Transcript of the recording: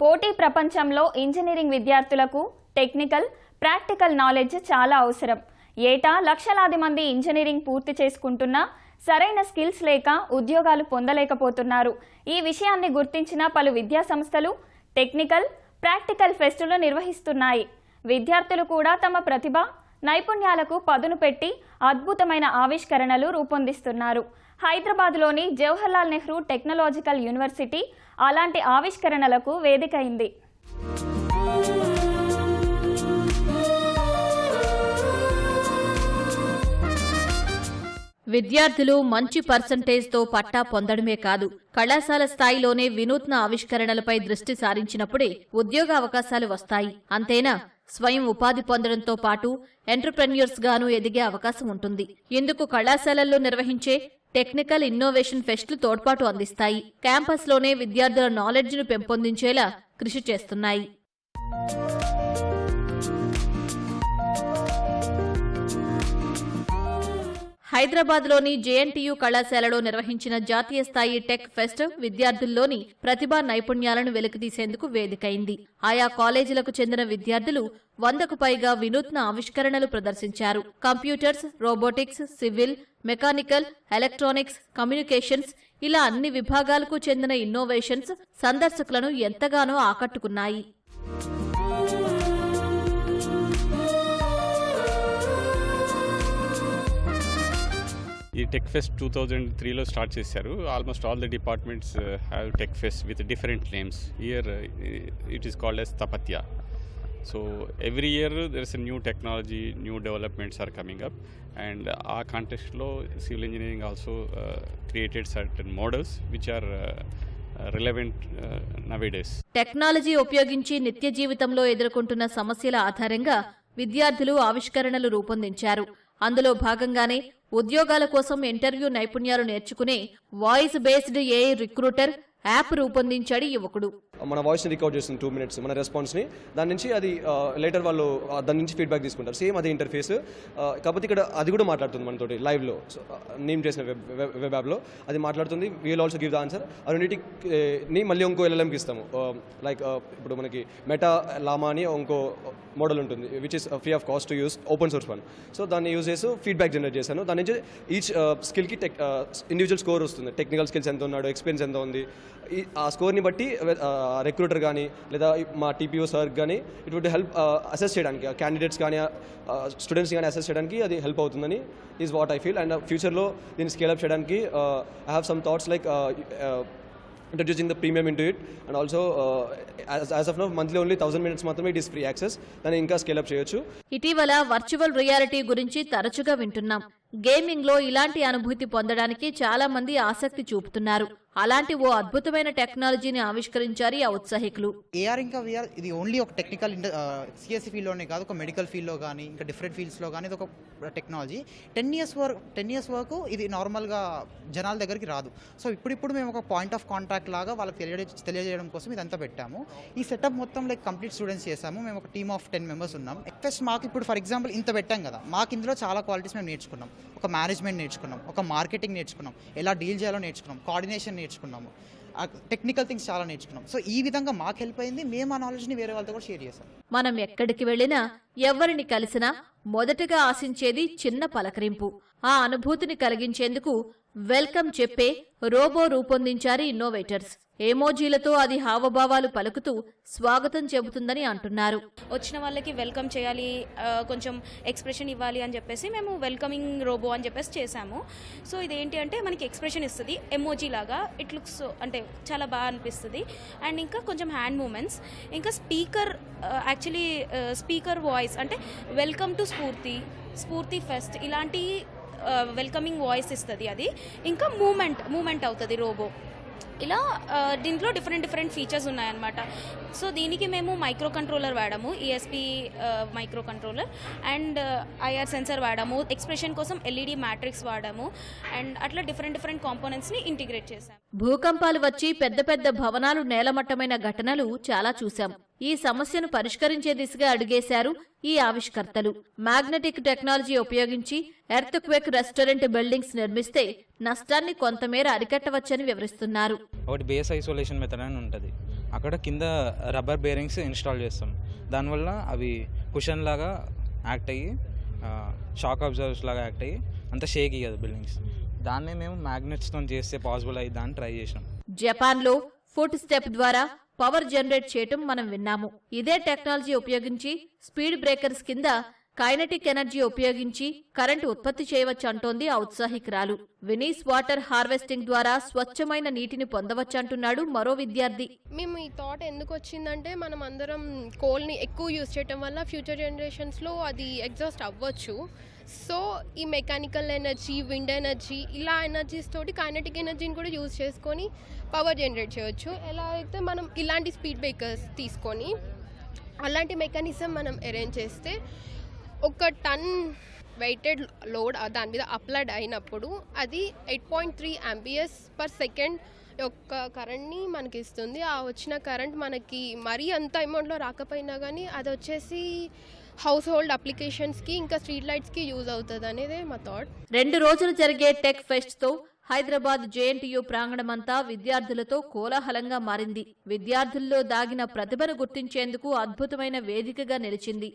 పోటీ ప్రపంచంలో ఇంజనీరింగ్ విద్యార్థులకు టెక్నికల్ ప్రాక్టికల్ నాలెడ్జ్ చాలా అవసరం. ఏటా లక్షలాది మంది ఇంజనీరింగ్ పూర్తి చేసుకుంటున్నా సరైన స్కిల్స్ లేక ఉద్యోగాలు పొందలేకపోతున్నారు. ఈ విషయాన్ని గుర్తించిన పలు విద్యా సంస్థలు టెక్నికల్ ప్రాక్టికల్ ఫెస్టులు నిర్వహిస్తున్నాయి. విద్యార్థులు కూడా తమ ప్రతిభ నైపుణ్యాలకు పదును పెట్టి అద్భుతమైన ఆవిష్కరణలు రూపొందిస్తున్నారు. హైదరాబాద్లోని జవహర్లాల్ నెహ్రూ టెక్నాలజికల్ యూనివర్సిటీ అలాంటి ఆవిష్కరణలకు వేదికైంది. విద్యార్థులు మంచి పర్సంటేజ్తో పట్టా పొందడమే కాదు కళాశాల స్థాయిలోనే వినూత్న ఆవిష్కరణలపై దృష్టి సారించినప్పుడే ఉద్యోగ అవకాశాలు వస్తాయి. అంతేనా? స్వయం ఉపాధి పొందడంతో పాటు ఎంటర్ప్రెన్యూర్స్ గాను ఎదిగే అవకాశం ఉంటుంది. ఇందుకు కళాశాలల్లో నిర్వహించే టెక్నికల్ ఇన్నోవేషన్ ఫెస్ట్లు తోడ్పాటు అందిస్తాయి. క్యాంపస్లోనే విద్యార్థుల నాలెడ్జ్ను పెంపొందించేలా కృషి చేస్తున్నాయి. హైదరాబాద్లోని జేఎన్టీయూ కళాశాలలో నిర్వహించిన జాతీయ స్థాయి టెక్ ఫెస్ట్ విద్యార్థుల్లోని ప్రతిభా నైపుణ్యాలను వెలికితీసేందుకు వేదికైంది. ఆయా కాలేజీలకు చెందిన విద్యార్థులు వందకు పైగా వినూత్న ఆవిష్కరణలు ప్రదర్శించారు. Computers robotics civil mechanical electronics communications ఇలా అన్ని విభాగాలకు చెందిన ఇన్నోవేషన్స్ సందర్శకులను ఎంతగానో ఆకట్టుకున్నాయి. ఈ టెక్ ఫెస్ట్ టూ థౌజండ్ త్రీలో స్టార్ట్ చేశారు. Almost all the departments have tech fest with different names year it is called Sthapatya so every year there is new technology new developments are coming up and ఆ కాంటెక్స్ట్లో civil engineering also created certain models which are relevant nowadays technology ఉపయోగించి నిత్య జీవితంలో ఎదుర్కొంటున్న సమస్యల ఆధారంగా విద్యార్థులు ఆవిష్కరణలు రూపొందించారు. అందులో భాగంగానే ఉద్యోగాల కోసం ఇంటర్వ్యూ నైపుణ్యాలు నేర్చుకునే voice based AI recruiter app రూపొందించాడు యువకుడు. మన వాయిస్ని రికార్డ్ చేస్తుంది టూ మినిట్స్ మన రెస్పాన్స్ని దాని నుంచి అది లేటర్ వాళ్ళు దాని నుంచి ఫీడ్బ్యాక్ తీసుకుంటారు. సేమ్ అదే ఇంటర్ఫేస్ కాకపోతే ఇక్కడ అది కూడా మాట్లాడుతుంది మనతోటి లైవ్లో లో. నేమ్ చేసిన వెబ్ వెబ్లో అది మాట్లాడుతుంది. We'll also give the answer ఆ రెండింటిని మళ్ళీ ఇంకో ఎల్ఎల్ఎంకి ఇస్తాము. లైక్ ఇప్పుడు మనకి మెటా లామా అని ఇంకో మోడల్ ఉంటుంది which is free of cost to use open source one so దాన్ని యూజ్ చేసి ఫీడ్బ్యాక్ జనరేట్ చేశాను. దాని నుంచి ఈచ్ స్కిల్కి టెక్ ఇండివిజువల్ స్కోర్ వస్తుంది. టెక్నికల్ స్కిల్స్ ఎంత ఉన్నాడు ఎక్స్పీరియన్స్ ఎంత ఉంది ఆ స్కోర్ని బట్టి రిక్రూటర్ కానీ లేదా మా టీపీఓ సార్ కానీ ఇట్ వుడ్ హెల్ప్ అసెస్ చేయడానికి క్యాండిడేట్స్ కానీ స్టూడెంట్స్ కానీ అసెస్ చేయడానికి అది హెల్ప్ అవుతుందని is what I feel and ఫ్యూచర్లో దీన్ని స్కేలప్ చేయడానికి I have some thoughts like introducing the premium into it and also as of now monthly only thousand minutes మాత్రమే ఇట్ ఈస్ ఫ్రీ యాక్సెస్ దాన్ని ఇంకా scale up చేయొచ్చు. ఇటీవల virtual reality గురించి తరచుగా వింటున్నాం. గేమింగ్లో ఇలాంటి అనుభూతి పొందడానికి చాలా మంది ఆసక్తి చూపుతున్నారు. అలాంటి ఓ అద్భుతమైన టెక్నాలజీని ఆవిష్కరించారు ఆ ఔత్సాహికులు. ఏఆర్ ఇంకా విఆర్ ఇది ఓన్లీ ఒక టెక్నికల్ ఇండ సిఎస్సి ఫీల్డ్లోనే కాదు ఒక మెడికల్ ఫీల్డ్లో కానీ ఇంకా డిఫరెంట్ ఫీల్డ్స్లో కానీ ఇది ఒక టెక్నాలజీ టెన్ ఇయర్స్ వరకు టెన్ ఇయర్స్ వరకు ఇది నార్మల్గా జనాల దగ్గరికి రాదు. సో ఇప్పుడిప్పుడు మేము ఒక పాయింట్ ఆఫ్ కాంటాక్ట్ లాగా వాళ్ళకి తెలియజే తెలియజేయడం కోసం ఇదంతా పెట్టాము. ఈ సెటప్ మొత్తం లైక్ కంప్లీట్ స్టూడెంట్స్ చేసాము మేము ఒక టీమ్ ఆఫ్ టెన్ మెంబర్స్ ఉన్నాం. ఎక్వెస్ట్ మాకు ఇప్పుడు ఫర్ ఎగ్జాంపుల్ ఇంత పెట్టాం కదా. మాకు ఇందులో చాలా క్వాలిటీస్ మేము నేర్చుకున్నాం. ఒక మేనేజ్మెంట్ నేర్చుకున్నాం. ఒక మార్కెటింగ్ నేర్చుకున్నాం. ఎలా డీల్ చేయాలో నేర్చుకున్నాం. కోఆర్డినేషన్ నేర్చుకున్నాము. టెక్నికల్ థింగ్స్ చాలా నేర్చుకున్నాం. సో ఈ విధంగా మాకు హెల్ప్ అయింది. మేము ఆ నాలెడ్జ్ని వేరే వాళ్ళతో కూడా షేర్ చేసాం మనం ఎక్కడికి వెళ్ళినా ఎవరిని కలిసినా మొదటగా ఆశించేది చిన్న పలకరింపు. ఆ అనుభూతిని కలిగించేందుకు వెల్కమ్ చెప్పే రోబో రూపొందించారు ఇన్నోవేటర్స్. ఎమోజీలతో అది హావభావాలు పలుకుతూ స్వాగతం చెబుతుందని అంటున్నారు. వచ్చిన వాళ్ళకి వెల్కమ్ చేయాలి కొంచెం ఎక్స్ప్రెషన్ ఇవ్వాలి అని చెప్పేసి మేము వెల్కమింగ్ రోబో అని చెప్పేసి చేసాము సో ఇదేంటి అంటే మనకి ఎక్స్ప్రెషన్ ఇస్తుంది ఎమోజీ లాగా. ఇట్ లుక్స్ అంటే చాలా బాగా అనిపిస్తుంది. అండ్ ఇంకా కొంచెం హ్యాండ్ మూమెంట్స్ ఇంకా స్పీకర్ యాక్చువల్లీ స్పీకర్ వాయిస్ అంటే welcome to Spoorthi Spoorthi fest ఇలాంటి వెల్కమింగ్ వాయిస్ ఇస్తుంది అది. ఇంకా మూమెంట్ మూమెంట్ అవుతుంది రోబో. ఇలా దీంట్లో డిఫరెంట్ డిఫరెంట్ ఫీచర్స్ ఉన్నాయన్నమాట. సో దీనికి మేము మైక్రో కంట్రోలర్ వాడాము ESP micro controller and IR sensor వాడాము ఎక్స్ప్రెషన్ కోసం ఎల్ఈడి మ్యాట్రిక్స్ వాడాము అండ్ అట్లా డిఫరెంట్ డిఫరెంట్ కాంపోనెంట్స్ని ఇంటిగ్రేట్ చేశాము భూకంపాలు వచ్చి పెద్ద పెద్ద భవనాలు నేలమట్టమైన ఘటనలు చాలా చూసాం ఈ సమస్యను పరిష్కరించే దిశగా అడుగేశారు ఈ ఆవిష్కర్తలు. మ్యాగ్నెటిక్ టెక్నాలజీ ఉపయోగించి ఎర్త్ క్వేక్ రెస్టారెంట్ బిల్డింగ్స్ నిర్మిస్తే నష్టాన్ని కొంతమేర అరికట్టవచ్చని వివరిస్తున్నారు. ఒకటి బేస్ ఐసోలేషన్ మెథడ్ అని ఉంటుంది. అక్కడ కింద రబ్బర్ బేరింగ్స్ ఇన్స్టాల్ చేస్తాం. దానివల్ల అవి కుషన్ లాగా యాక్ట్ అయ్యి షాక్ అబ్జర్వర్స్ లాగా యాక్ట్ అయ్యి అంత షేక్ ఇయ్యదు బిల్డింగ్స్. దాన్నే మేము మ్యాగ్నెట్స్తో చేస్తే పాసిబుల్ అయ్యి దాన్ని ట్రై చేసినాం. జపాన్లో ఫుట్ స్టెప్ ద్వారా పవర్ జనరేట్ చేయటం మనం విన్నాము. ఇదే టెక్నాలజీ ఉపయోగించి స్పీడ్ బ్రేకర్స్ కింద కైనటిక్ ఎనర్జీ ఉపయోగించి కరెంటు ఉత్పత్తి చేయవచ్చు అంటోంది ఔత్సాహికురాలు వినీస్ వాటర్ హార్వెస్టింగ్ ద్వారా స్వచ్ఛమైన నీటిని పొందవచ్చంటున్నాడు మరో విద్యార్థి. మేము ఈ థాట్ ఎందుకు వచ్చిందంటే మనం అందరం కోల్ని ఎక్కువ యూజ్ చేయటం వల్ల ఫ్యూచర్ జనరేషన్స్లో అది ఎగ్జాస్ట్ అవ్వచ్చు. సో ఈ మెకానికల్ ఎనర్జీ విండ్ ఎనర్జీ ఇలా ఎనర్జీస్ తోటి కైనటిక్ ఎనర్జీని కూడా యూజ్ చేసుకొని పవర్ జనరేట్ చేయొచ్చు. ఎలా అయితే మనం ఇలాంటి స్పీడ్ బ్రేకర్స్ తీసుకొని అలాంటి మెకానిజం మనం అరేంజ్ చేస్తే ఒక టన్ వెయిటెడ్ లోడ్ దాని మీద అప్లైడ్ అయినప్పుడు అది eight point three amperes per second యొక్క కరెంట్ని మనకి ఇస్తుంది ఆ వచ్చిన కరెంట్ మనకి మరీ అంత అమౌంట్లో రాకపోయినా కానీ అది వచ్చేసి హౌస్ హోల్డ్ అప్లికేషన్స్కి ఇంకా స్ట్రీట్ లైట్స్కి యూజ్ అవుతుంది అనేదే మా థాట్ రెండు రోజులు జరిగే టెక్ ఫెస్ట్తో హైదరాబాద్ జేఎన్టీయూ ప్రాంగణమంతా విద్యార్థులతో కోలాహలంగా మారింది. విద్యార్థుల్లో దాగిన ప్రతిభను గుర్తించేందుకు అద్భుతమైన వేదికగా నిలిచింది.